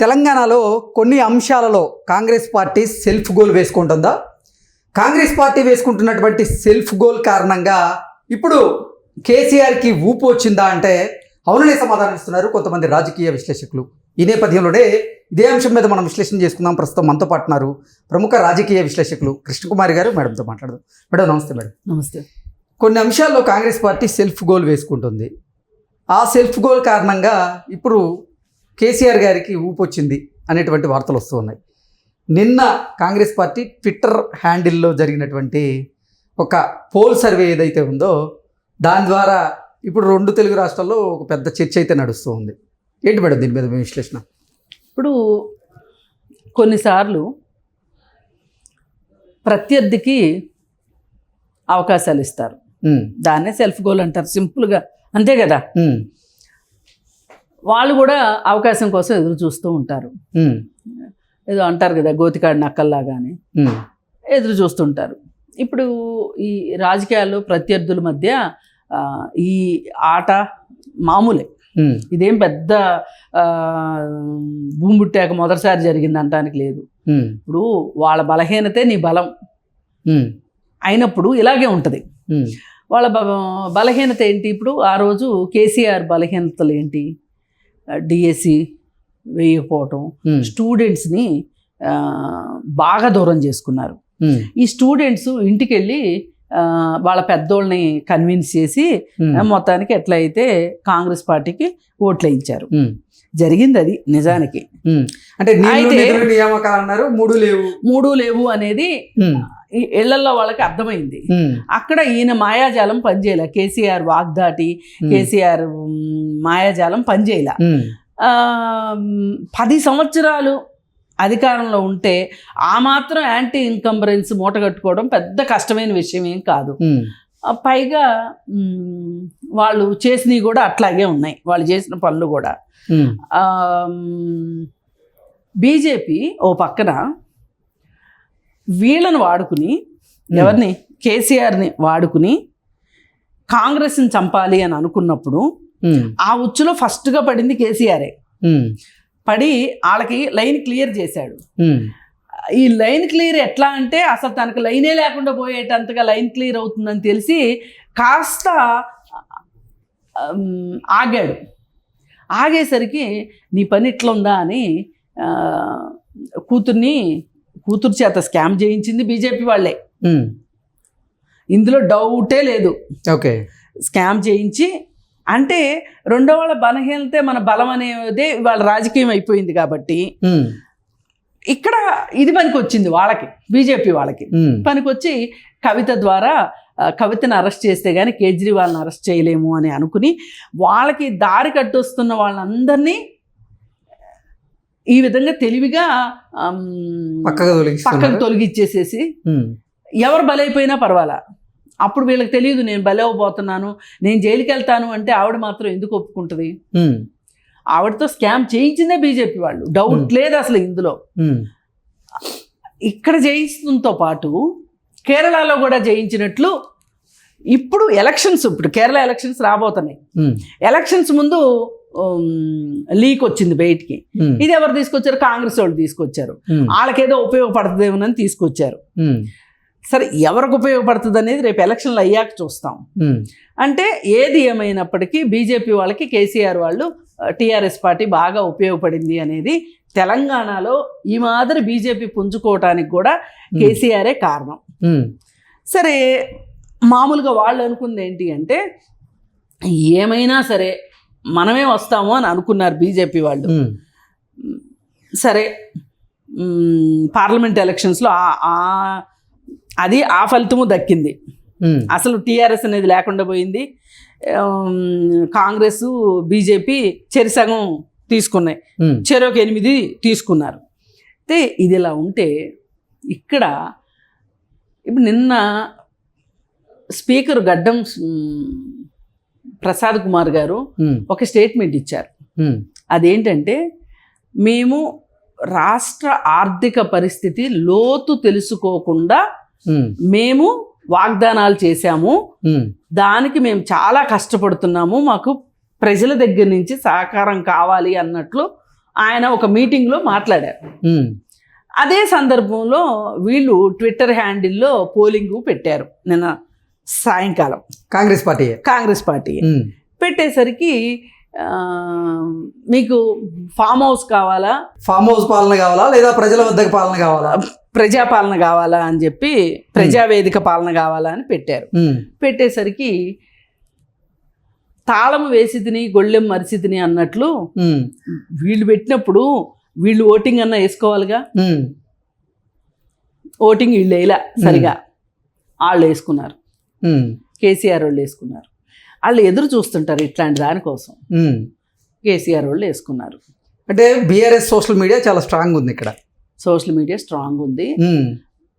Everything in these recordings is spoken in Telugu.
తెలంగాణలో కొన్ని అంశాలలో కాంగ్రెస్ పార్టీ సెల్ఫ్ గోల్ వేసుకుంటుందా? కాంగ్రెస్ పార్టీ వేసుకుంటున్నటువంటి సెల్ఫ్ గోల్ కారణంగా ఇప్పుడు కేసీఆర్కి ఊపు వచ్చిందా అంటే అవుననే సమాధానం ఇస్తున్నారు కొంతమంది రాజకీయ విశ్లేషకులు. ఈ నేపథ్యంలోనే ఇదే అంశం మీద మనం విశ్లేషణ చేసుకుందాం. ప్రస్తుతం మనతో పాటున్నారు ప్రముఖ రాజకీయ విశ్లేషకులు కృష్ణకుమారి గారు. మేడంతో మాట్లాడదాం. మేడం నమస్తే మేడం. నమస్తే. కొన్ని అంశాల్లో కాంగ్రెస్ పార్టీ సెల్ఫ్ గోల్ వేసుకుంటుంది. ఆ సెల్ఫ్ గోల్ కారణంగా ఇప్పుడు కేసీఆర్ గారికి ఊపు వచ్చింది అనేటువంటి వార్తలు వస్తూ ఉన్నాయి. నిన్న కాంగ్రెస్ పార్టీ ట్విట్టర్ హ్యాండిల్లో జరిగినటువంటి ఒక పోల్ సర్వే ఏదైతే ఉందో దాని ద్వారా ఇప్పుడు రెండు తెలుగు రాష్ట్రాల్లో ఒక పెద్ద చర్చ అయితే నడుస్తూ ఉంది. ఏంటి మేడం దీని మీద మీ విశ్లేషణ? ఇప్పుడు కొన్నిసార్లు ప్రత్యర్థికి అవకాశాలు ఇస్తారు. దాన్నే సెల్ఫ్ గోల్ అంటారు. సింపుల్గా. అంతే కదా? వాళ్ళు కూడా అవకాశం కోసం ఎదురు చూస్తూ ఉంటారు. ఏదో అంటారు కదా గోతికాడి నక్కల్లాగానే ఉమ్, ఎదురు చూస్తుంటారు. ఇప్పుడు ఈ రాజకీయాల్లో ప్రత్యర్థుల మధ్య ఈ ఆట మామూలే. ఇదేం పెద్ద ఆ, భూమి పుట్టాక మొదటిసారి జరిగింది అనడానికి లేదు. ఇప్పుడు వాళ్ళ బలహీనతే నీ బలం. అయినప్పుడు ఇలాగే ఉంటుంది. వాళ్ళ బలహీనత ఏంటి ఇప్పుడు? ఆ రోజు కేసీఆర్ బలహీనతలు ఏంటి? డిఎస్సి వేయకపోవటం. ఉమ్, స్టూడెంట్స్ని బాగా దూరం చేసుకున్నారు. ఈ స్టూడెంట్స్ ఇంటికి వెళ్ళి వాళ్ళ పెద్దోళ్ళని కన్విన్స్ చేసి మొత్తానికి ఎట్లయితే కాంగ్రెస్ పార్టీకి ఓట్లు వేయించారు జరిగింది అది నిజానికి. అంటే మూడు లేవు. మూడు లేవు అనేది ఇళ్ళలో వాళ్ళకి అర్థమైంది. అక్కడ ఈయన మాయాజాలం పనిచేయలే. కేసీఆర్ వాగ్దాటి కేసీఆర్ మాయాజాలం పనిచేయలే. పది సంవత్సరాలు అధికారంలో ఉంటే ఆ మాత్రం యాంటీ ఇన్కంబరెన్స్ మూట కట్టుకోవడం పెద్ద కష్టమైన విషయం ఏం కాదు. పైగా వాళ్ళు చేసినవి కూడా అట్లాగే ఉన్నాయి. వాళ్ళు చేసిన పనులు కూడా. బీజేపీ ఓ పక్కన వీళ్ళని వాడుకుని ఎవరిని? కేసీఆర్ని వాడుకుని కాంగ్రెస్ని చంపాలి అని అనుకున్నప్పుడు ఆ ఉచ్చులో ఫస్ట్గా పడింది కేసీఆరే. పడి వాళ్ళకి లైన్ క్లియర్ చేశాడు. ఈ లైన్ క్లియర్ ఎట్లా అంటే అసలు తనకు లైనే లేకుండా పోయేటంతగా లైన్ క్లియర్ అవుతుందని తెలిసి కాస్త ఆగాడు. ఆగేసరికి నీ పని ఇట్లా ఉందా అని కూతుర్ని కూతురు చేత స్కామ్ చేయించింది బీజేపీ వాళ్ళే. ఇందులో డౌటే లేదు. ఓకే. స్కామ్ చేయించి అంటే రెండో వాళ్ళ బలహీనతే మన బలం అనేదే వాళ్ళ రాజకీయం అయిపోయింది కాబట్టి ఇక్కడ ఇది పనికి వచ్చింది వాళ్ళకి బీజేపీ వాళ్ళకి. ఉమ్, పనికొచ్చి కవిత ద్వారా కవితను అరెస్ట్ చేస్తే కానీ కేజ్రీవాల్ని అరెస్ట్ చేయలేము అని అనుకుని వాళ్ళకి దారి కట్టొస్తున్న వాళ్ళందరినీ ఈ విధంగా తెలివిగా పక్కకు తొలగిస్తున్నారు. తొలగిచ్చేసేసి ఎవరు బలైపోయినా పర్వాలా? అప్పుడు వీళ్ళకి తెలియదు నేను బలవబోతున్నాను నేను జైలుకి వెళ్తాను అంటే ఆవిడ మాత్రం ఎందుకు ఒప్పుకుంటుంది? ఆవిడతో స్కామ్ చేయించిందే బీజేపీ వాళ్ళు. డౌట్. లేదు అసలు ఇందులో. ఇక్కడ జయించడంతో పాటు కేరళలో కూడా జయించినట్లు ఇప్పుడు ఎలక్షన్స్ ఇప్పుడు కేరళ ఎలక్షన్స్ రాబోతున్నాయి. ఎలక్షన్స్ ముందు లీక్ వచ్చింది బయటికి. ఇది ఎవరు తీసుకొచ్చారు? కాంగ్రెస్ వాళ్ళు తీసుకొచ్చారు. వాళ్ళకేదో ఉపయోగపడుతుందేమోనని తీసుకొచ్చారు. సరే ఎవరికి ఉపయోగపడుతుంది అనేది రేపు ఎలక్షన్లు అయ్యాక చూస్తాం. అంటే ఏది ఏమైనప్పటికీ బీజేపీ వాళ్ళకి కేసీఆర్ వాళ్ళు టీఆర్ఎస్ పార్టీ బాగా ఉపయోగపడింది అనేది తెలంగాణలో ఈ మాదిరి బీజేపీ పుంజుకోవటానికి కూడా కేసీఆరే కారణం. సరే మామూలుగా వాళ్ళు అనుకుంది ఏంటి అంటే ఏమైనా సరే మనమే వస్తాము అని అనుకున్నారు బీజేపీ వాళ్ళు. సరే పార్లమెంట్ ఎలక్షన్స్లో అది ఆ ఫలితము దక్కింది. అసలు టీఆర్ఎస్ అనేది లేకుండా పోయింది. కాంగ్రెస్ బీజేపీ చెరిసగం తీసుకున్నాయి. చెరొక ఎనిమిది తీసుకున్నారు. అయితే ఇది ఇలా ఉంటే ఇక్కడ ఇప్పుడు నిన్న స్పీకర్ గడ్డం ప్రసాద్ కుమార్ గారు ఒక స్టేట్మెంట్ ఇచ్చారు. అదేంటంటే మేము రాష్ట్ర ఆర్థిక పరిస్థితి లోతు తెలుసుకోకుండా మేము వాగ్దానాలు చేశాము. దానికి మేము చాలా కష్టపడుతున్నాము. మాకు ప్రజల దగ్గర నుంచి సహకారం కావాలి అన్నట్లు ఆయన ఒక మీటింగ్లో మాట్లాడారు. అదే సందర్భంలో వీళ్ళు ట్విట్టర్ హ్యాండిల్లో పోలింగ్ పెట్టారు. నిన్న సాయంకాలం. కాంగ్రెస్ పార్టీ. కాంగ్రెస్ పార్టీ. పెట్టేసరికి మీకు ఫామ్ హౌస్ కావాలా? ఫామ్ హౌస్ పాలన కావాలా? లేదా ప్రజల వద్దకు పాలన కావాలా? ప్రజాపాలన కావాలా అని చెప్పి ప్రజావేదిక పాలన కావాలా అని పెట్టారు. పెట్టేసరికి తాళం వేసి తిని గొళ్ళెం మరిసి తిని అన్నట్లు వీళ్ళు పెట్టినప్పుడు వీళ్ళు ఓటింగ్ అన్న వేసుకోవాలిగా? ఓటింగ్ వీళ్ళు వేయలే సరిగా. వాళ్ళు వేసుకున్నారు. కేసీఆర్ వాళ్ళు వేసుకున్నారు. వాళ్ళు ఎదురు చూస్తుంటారు ఇట్లాంటి దానికోసం. కేసీఆర్ వాళ్ళు వేసుకున్నారు. అంటే బీఆర్ఎస్ సోషల్ మీడియా చాలా స్ట్రాంగ్ ఉంది ఇక్కడ. సోషల్ మీడియా స్ట్రాంగ్ ఉంది.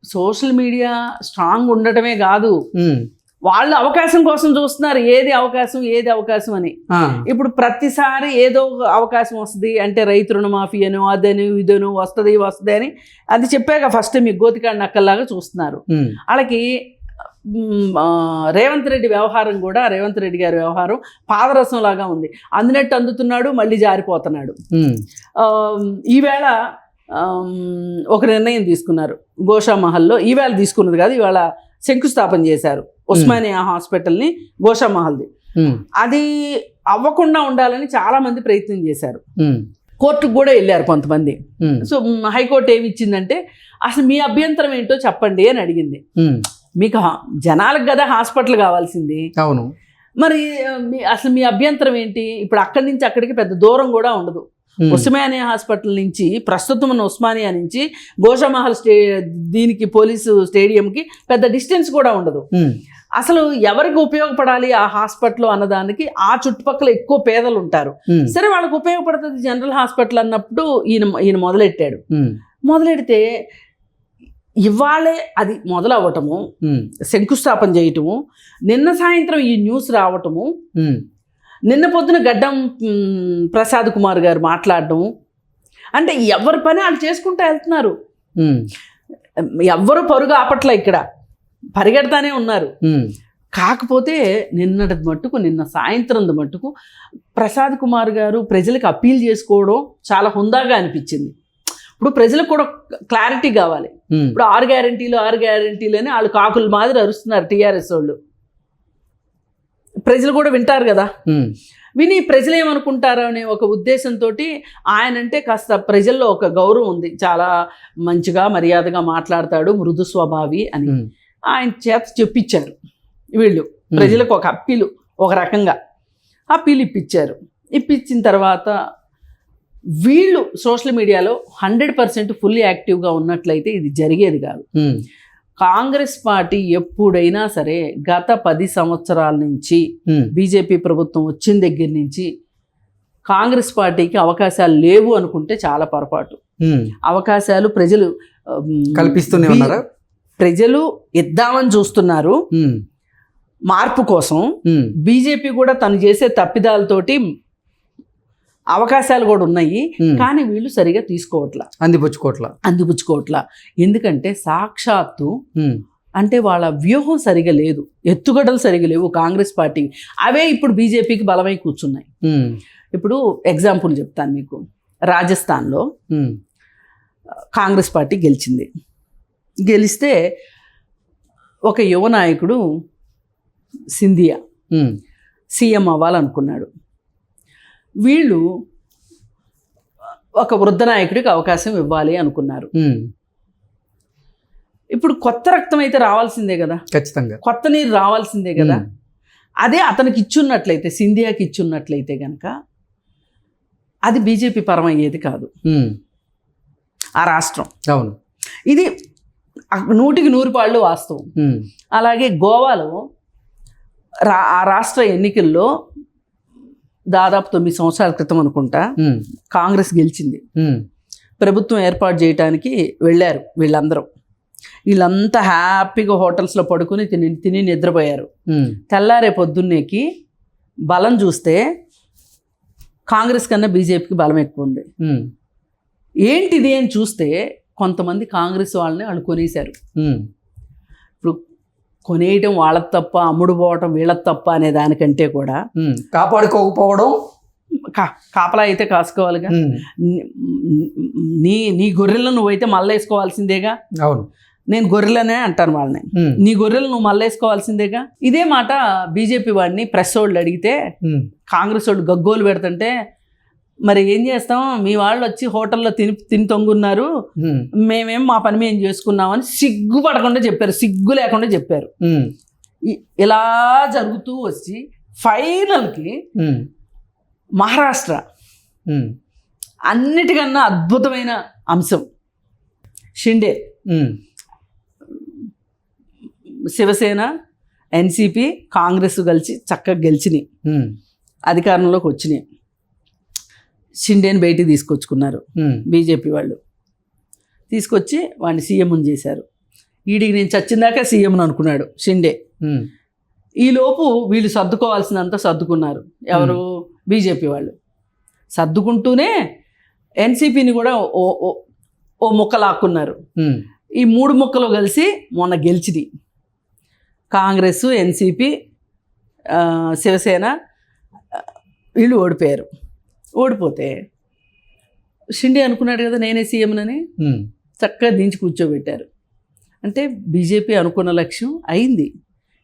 సోషల్ మీడియా స్ట్రాంగ్ ఉండటమే కాదు. వాళ్ళు అవకాశం కోసం చూస్తున్నారు. ఏది అవకాశం ఏది అవకాశం అని. ఇప్పుడు ప్రతిసారి ఏదో అవకాశం వస్తుంది అంటే రైతు రుణమాఫీ అనో అదని ఇదనో వస్తుంది వస్తుంది అని అది చెప్పాక ఫస్ట్ మీకు గోతికాడి నక్కల్లాగా చూస్తున్నారు. వాళ్ళకి మ్, రేవంత్ రెడ్డి వ్యవహారం కూడా రేవంత్ రెడ్డి గారి వ్యవహారం పాదరసం లాగా ఉంది. అందినట్టు అందుతున్నాడు మళ్ళీ జారిపోతున్నాడు. ఈవేళ ఒక నిర్ణయం తీసుకున్నారు గోషా మహల్లో ఈవేళ తీసుకున్నది కాదు ఇవాళ శంకుస్థాపన చేశారు ఉస్మానియా హాస్పిటల్ని గోషా మహల్ది అది అవ్వకుండా ఉండాలని చాలా మంది ప్రయత్నం చేశారు. కోర్టుకు కూడా వెళ్ళారు కొంతమంది. సో హైకోర్టు ఏమి ఇచ్చిందంటే అసలు మీ అభ్యంతరం ఏంటో చెప్పండి అని అడిగింది. మీకు జనాలకు కదా హాస్పిటల్ కావాల్సింది. అవును. మరి అసలు మీ అభ్యంతరం ఏంటి? ఇప్పుడు అక్కడి నుంచి అక్కడికి పెద్ద దూరం కూడా ఉండదు. ఉస్మానియా హాస్పిటల్ నుంచి ప్రస్తుతం ఉన్న ఉస్మానియా నుంచి గోషామహల్ స్టే దీనికి పోలీసు స్టేడియంకి పెద్ద డిస్టెన్స్ కూడా ఉండదు. అసలు ఎవరికి ఉపయోగపడాలి ఆ హాస్పిటల్ అన్నదానికి? ఆ చుట్టుపక్కల ఎక్కువ పేదలు ఉంటారు. సరే వాళ్ళకి ఉపయోగపడుతుంది జనరల్ హాస్పిటల్ అన్నప్పుడు ఈయన ఈయన మొదలెట్టాడు. మొదలెడితే ఇవాళే అది మొదలవ్వటము శంకుస్థాపన చేయటము నిన్న సాయంత్రం ఈ న్యూస్ రావటము నిన్న పొద్దున గడ్డం ప్రసాద్ కుమార్ గారు మాట్లాడడం అంటే ఎవరి పని వాళ్ళు చేసుకుంటూ వెళ్తున్నారు. ఎవ్వరు పరుగు ఆపట్ల ఇక్కడ. పరిగెడతానే ఉన్నారు. కాకపోతే నిన్నటి మట్టుకు నిన్న సాయంత్రం మట్టుకు ప్రసాద్ కుమార్ గారు ప్రజలకు అప్పీల్ చేసుకోవడం చాలా హుందాగా అనిపించింది. ఇప్పుడు ప్రజలకు కూడా క్లారిటీ కావాలి. ఉమ్, ఇప్పుడు ఆరు గ్యారంటీలు ఆరు గ్యారంటీలు అని వాళ్ళు కాకుల మాదిరి అరుస్తున్నారు టీఆర్ఎస్ వాళ్ళు. ప్రజలు కూడా వింటారు కదా. ఉమ్, విని ప్రజలు ఏమనుకుంటారు అనే ఒక ఉద్దేశంతో ఆయనంటే కాస్త ప్రజల్లో ఒక గౌరవం ఉంది. చాలా మంచిగా మర్యాదగా మాట్లాడతాడు మృదు స్వభావి అని. ఉమ్, ఆయన చేత చెప్పించారు వీళ్ళు. ప్రజలకు ఒక అప్పీలు ఒక రకంగా అప్పీలు ఇప్పించారు. ఇప్పించిన తర్వాత వీళ్ళు సోషల్ మీడియాలో హండ్రెడ్ పర్సెంట్ ఫుల్లీ యాక్టివ్గా ఉన్నట్లయితే ఇది జరిగేది కాదు. కాంగ్రెస్ పార్టీ ఎప్పుడైనా సరే గత పది సంవత్సరాల నుంచి బీజేపీ ప్రభుత్వం వచ్చిన దగ్గర నుంచి కాంగ్రెస్ పార్టీకి అవకాశాలు లేవు అనుకుంటే చాలా పొరపాటు. అవకాశాలు ప్రజలు కల్పిస్తూనే ఉన్నారా? ప్రజలు ఇద్దామని చూస్తున్నారు. మార్పు కోసం బీజేపీ కూడా తను చేసే తప్పిదాలతోటి అవకాశాలు కూడా ఉన్నాయి. కానీ వీళ్ళు సరిగా తీసుకోవట్లా. అందిపుచ్చుకోట్ల అందిపుచ్చుకోవట్లా. ఎందుకంటే సాక్షాత్తు అంటే వాళ్ళ వ్యూహం సరిగా లేదు. ఎత్తుగడలు సరిగా లేవు కాంగ్రెస్ పార్టీ. అవే ఇప్పుడు బీజేపీకి బలమై కూర్చున్నాయి. ఇప్పుడు ఎగ్జాంపుల్ చెప్తాను మీకు. రాజస్థాన్లో కాంగ్రెస్ పార్టీ గెలిచింది. గెలిస్తే ఒక యువ నాయకుడు సింధియా సీఎం అవ్వాలనుకున్నాడు. వీళ్ళు ఒక వృద్ధ నాయకుడికి అవకాశం ఇవ్వాలి అనుకున్నారు. ఇప్పుడు కొత్త రక్తం అయితే రావాల్సిందే కదా? ఖచ్చితంగా. కొత్త నీరు రావాల్సిందే కదా? అదే అతనికి ఇచ్చున్నట్లయితే సింధియాకి ఇచ్చున్నట్లయితే కనుక అది బీజేపీ పరం అయ్యేది కాదు. ఆ రాష్ట్రం. అవును. ఇది నూటికి నూరు పాళ్ళు వాస్తవం. అలాగే గోవాలో రా ఆ రాష్ట్ర ఎన్నికల్లో దాదాపు తొమ్మిది సంవత్సరాల క్రితం అనుకుంటా కాంగ్రెస్ గెలిచింది. ప్రభుత్వం ఏర్పాటు చేయడానికి వెళ్ళారు వీళ్ళందరూ. వీళ్ళంతా హ్యాపీగా హోటల్స్లో పడుకుని తిని తిని నిద్రపోయారు. తెల్లారే పొద్దున్నేకి బలం చూస్తే కాంగ్రెస్ కన్నా బీజేపీకి బలం ఎక్కువ ఉంది. ఏంటిది అని చూస్తే కొంతమంది కాంగ్రెస్ వాళ్ళని వాళ్ళు కొనేశారు కొనేయటం వాళ్ళకి తప్ప అమ్ముడు పోవటం వీళ్ళకి తప్ప అనే దానికంటే కూడా కాపాడుకోకపోవడం? కా- కాపలా అయితే కాసుకోవాలిగా. నీ నీ గొర్రెలను నువ్వైతే మళ్ళేసుకోవాల్సిందేగా? అవును. నేను గొర్రెలనే అంటాను వాళ్ళని. నీ గొర్రెలు నువ్వు మళ్ళేసుకోవాల్సిందేగా? ఇదే మాట బీజేపీ వాడిని ప్రెస్ వాళ్ళు అడిగితే కాంగ్రెస్ వాళ్ళు గగ్గోలు పెడుతుంటే మరి ఏం చేస్తాం? మీ వాళ్ళు వచ్చి హోటల్లో తిని తిని తొంగున్నారు. మేమేం మా పని మేము చేసుకున్నామని సిగ్గుపడకుండా చెప్పారు. సిగ్గు లేకుండా చెప్పారు. ఇలా జరుగుతూ వచ్చి ఫైనల్కి మహారాష్ట్ర అన్నిటికన్నా అద్భుతమైన అంశం. షిండే. శివసేన ఎన్సిపి కాంగ్రెస్ కలిసి చక్కగా గెలిచినాయి. అధికారంలోకి వచ్చినాయి. షిండేని బయటికి తీసుకొచ్చుకున్నారు. బీజేపీ వాళ్ళు. తీసుకొచ్చి వాడిని సీఎంని చేశారు. వీడికి నేను చచ్చిందాకా సీఎంని అనుకున్నాడు షిండే. ఈలోపు వీళ్ళు సర్దుకోవాల్సినంత సర్దుకున్నారు. ఎవరు? బీజేపీ వాళ్ళు. సర్దుకుంటూనే ఎన్సీపీని కూడా ఓ ఓ- ముక్క లాక్కున్నారు. ఈ మూడు ముక్కలు కలిసి మొన్న గెలిచినాయి కాంగ్రెస్ ఎన్సీపీ శివసేన వీళ్ళు ఓడిపోయారు. ఓడిపోతే షిండే అనుకున్నాడు కదా నేనే సీఎంనని చక్కగా దించి కూర్చోబెట్టారు. అంటే బీజేపీ అనుకున్న లక్ష్యం అయింది.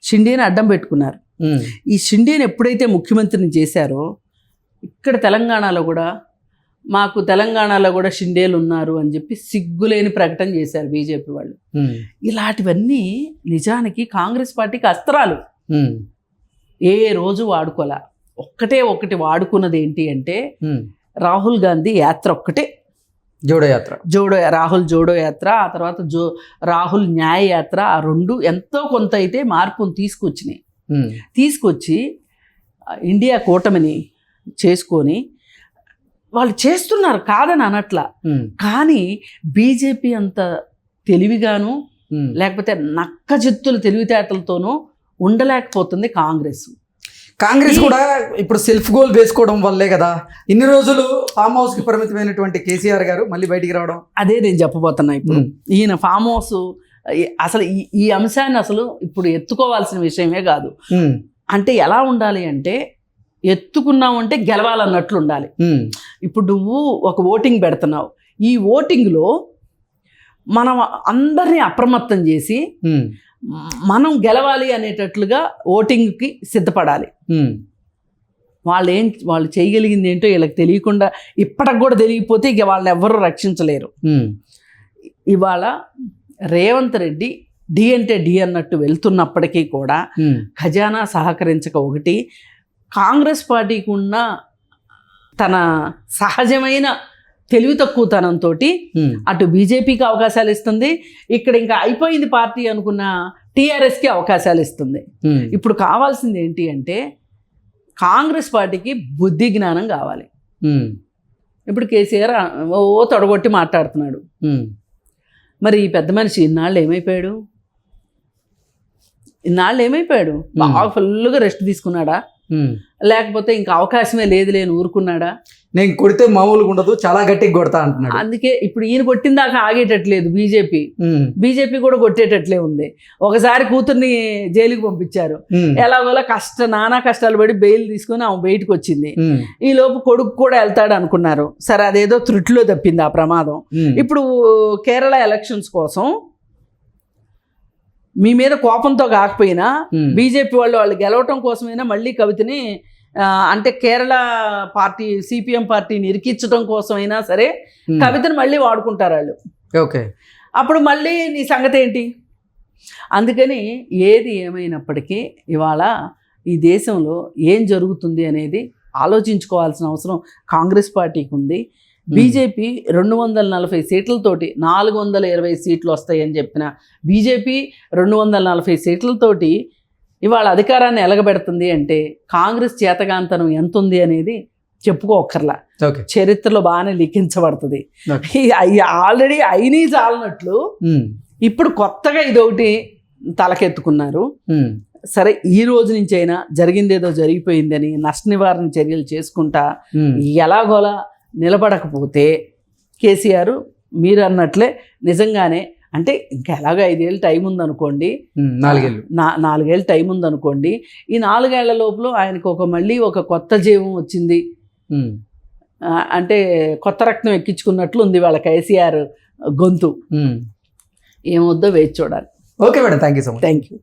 షిండేని అడ్డం పెట్టుకున్నారు. ఈ షిండేని ఎప్పుడైతే ముఖ్యమంత్రిని చేశారో ఇక్కడ తెలంగాణలో కూడా మాకు తెలంగాణలో కూడా షిండేలు ఉన్నారు అని చెప్పి సిగ్గులేని ప్రకటన చేశారు బీజేపీ వాళ్ళు. ఇలాంటివన్నీ నిజానికి కాంగ్రెస్ పార్టీకి అస్త్రాలు. ఏ రోజు వాడుకోలే. ఒక్కటే ఒకటి వాడుకున్నది ఏంటి అంటే. రాహుల్ గాంధీ యాత్ర ఒక్కటే. జోడో యాత్ర జోడో రాహుల్ జోడో యాత్ర ఆ తర్వాత జో రాహుల్ న్యాయ యాత్ర ఆ రెండు ఎంతో కొంత అయితే మార్పును తీసుకొచ్చినాయి. తీసుకొచ్చి ఇండియా కూటమిని చేసుకొని వాళ్ళు చేస్తున్నారు కాదని అనట్ల. కానీ బీజేపీ అంత తెలివిగాను. లేకపోతే నక్కజిత్తుల తెలివితేటలతోనూ ఉండలేకపోతుంది కాంగ్రెస్. కాంగ్రెస్ కూడా ఇప్పుడు సెల్ఫ్ గోల్ వేసుకోవడం వల్లే కదా. ఇన్ని రోజులు ఫామ్ హౌస్కి పరిమితమైనటువంటి కేసీఆర్ గారు మళ్ళీ బయటికి రావడం. అదే నేను చెప్పబోతున్నా ఇప్పుడు. ఈయన ఫామ్ హౌస్ అసలు ఈ ఈ అంశాన్ని అసలు ఇప్పుడు ఎత్తుకోవాల్సిన విషయమే కాదు. అంటే ఎలా ఉండాలి అంటే ఎత్తుకున్నామంటే గెలవాలన్నట్లు ఉండాలి. ఇప్పుడు నువ్వు ఒక ఓటింగ్ పెడుతున్నావు. ఈ ఓటింగ్లో మనం అందరినీ అప్రమత్తం చేసి మనం గెలవాలి అనేటట్లుగా ఓటింగ్కి సిద్ధపడాలి. వాళ్ళు ఏం వాళ్ళు చేయగలిగింది ఏంటో వీళ్ళకి తెలియకుండా ఇప్పటికి కూడా తెలియకపోతే ఇక వాళ్ళని ఎవ్వరూ రక్షించలేరు. ఇవాళ రేవంత్ రెడ్డి డి అంటే డి అన్నట్టు వెళ్తున్నప్పటికీ కూడా ఖజానా సహకరించక ఒకటి కాంగ్రెస్ పార్టీకి ఉన్న తన సహజమైన తెలివి తక్కువతనంతో అటు బీజేపీకి అవకాశాలు ఇస్తుంది. ఇక్కడ ఇంకా అయిపోయింది పార్టీ అనుకున్న టీఆర్ఎస్కి అవకాశాలు ఇస్తుంది. ఇప్పుడు కావాల్సింది ఏంటి అంటే కాంగ్రెస్ పార్టీకి బుద్ధి జ్ఞానం కావాలి. ఇప్పుడు కేసీఆర్ ఓ తొడగొట్టి మాట్లాడుతున్నాడు. మరి ఈ పెద్ద మనిషి ఇన్నాళ్ళు ఏమైపోయాడు? ఇన్నాళ్ళు ఏమైపోయాడు? బాగా ఫుల్గా రెస్ట్ తీసుకున్నాడా. లేకపోతే ఇంకా అవకాశమే లేదు లేని ఊరుకున్నాడా? నేను కొడితే మామూలుగా ఉండదు చాలా గట్టిగా కొడతా అంటున్నాడు. అందుకే ఇప్పుడు ఈయన కొట్టిన దాకా ఆగేటట్లేదు బీజేపీ. బీజేపీ కూడా కొట్టేటట్లే ఉంది. ఒకసారి కూతుర్ని జైలుకి పంపించారు. ఎలాగోలా కష్ట నానా కష్టాలు పడి బెయిల్ తీసుకొని ఆమె బయటకు వచ్చింది. ఈ లోపు కొడుకు కూడా వెళ్తాడు అనుకున్నారు. సరే అదేదో త్రుట్లో తప్పింది ఆ ప్రమాదం. ఇప్పుడు కేరళ ఎలక్షన్స్ కోసం మీ మీద కోపంతో కాకపోయినా బీజేపీ వాళ్ళు వాళ్ళు గెలవటం కోసమైనా మళ్ళీ కవితని అంటే కేరళ పార్టీ సిపిఎం పార్టీని ఇరికించడం కోసమైనా సరే ఉమ్. కవితను మళ్ళీ వాడుకుంటారు వాళ్ళు. ఓకే. అప్పుడు మళ్ళీ నీ సంగతి ఏంటి? అందుకని ఏది ఏమైనప్పటికీ ఇవాళ ఈ దేశంలో ఏం జరుగుతుంది అనేది ఆలోచించుకోవాల్సిన అవసరం కాంగ్రెస్ పార్టీకి ఉంది. బీజేపీ రెండు వందల నలభై సీట్లతోటి నాలుగు వందల ఇరవై సీట్లు వస్తాయని చెప్పిన బీజేపీ రెండు వందల నలభై సీట్లతోటి ఇవాళ అధికారాన్ని ఎలగబెడుతుంది అంటే కాంగ్రెస్ చేతగాంతనం ఎంత ఉంది అనేది చెప్పుకోక్కర్లా. ఓకే. చరిత్రలో బాగానే లిఖించబడుతుంది. ఆల్రెడీ అయినవి చాలనట్లు ఉమ్, ఇప్పుడు కొత్తగా ఇదొకటి తలకెత్తుకున్నారు. సరే ఈ రోజు నుంచి అయినా జరిగిందేదో జరిగిపోయిందని నష్ట నివారణ చర్యలు చేసుకుంటా ఎలాగోలా నిలబడకపోతే కేసీఆర్ మీరు అన్నట్లే నిజంగానే అంటే ఇంకా ఎలాగో ఐదేళ్ళు టైం ఉందనుకోండి. నాలుగేళ్ళు. నా నాలుగేళ్ళు టైం ఉందనుకోండి. ఈ నాలుగేళ్ళ లోపల ఆయనకు ఒక మళ్ళీ ఒక కొత్త జీవం వచ్చింది. అంటే కొత్త రక్తం ఎక్కించుకున్నట్లు ఉంది వాళ్ళ కేసీఆర్ గొంతు. ఏమొద్దో వేచి చూడాలి. Okay madam thank you so much. Thank you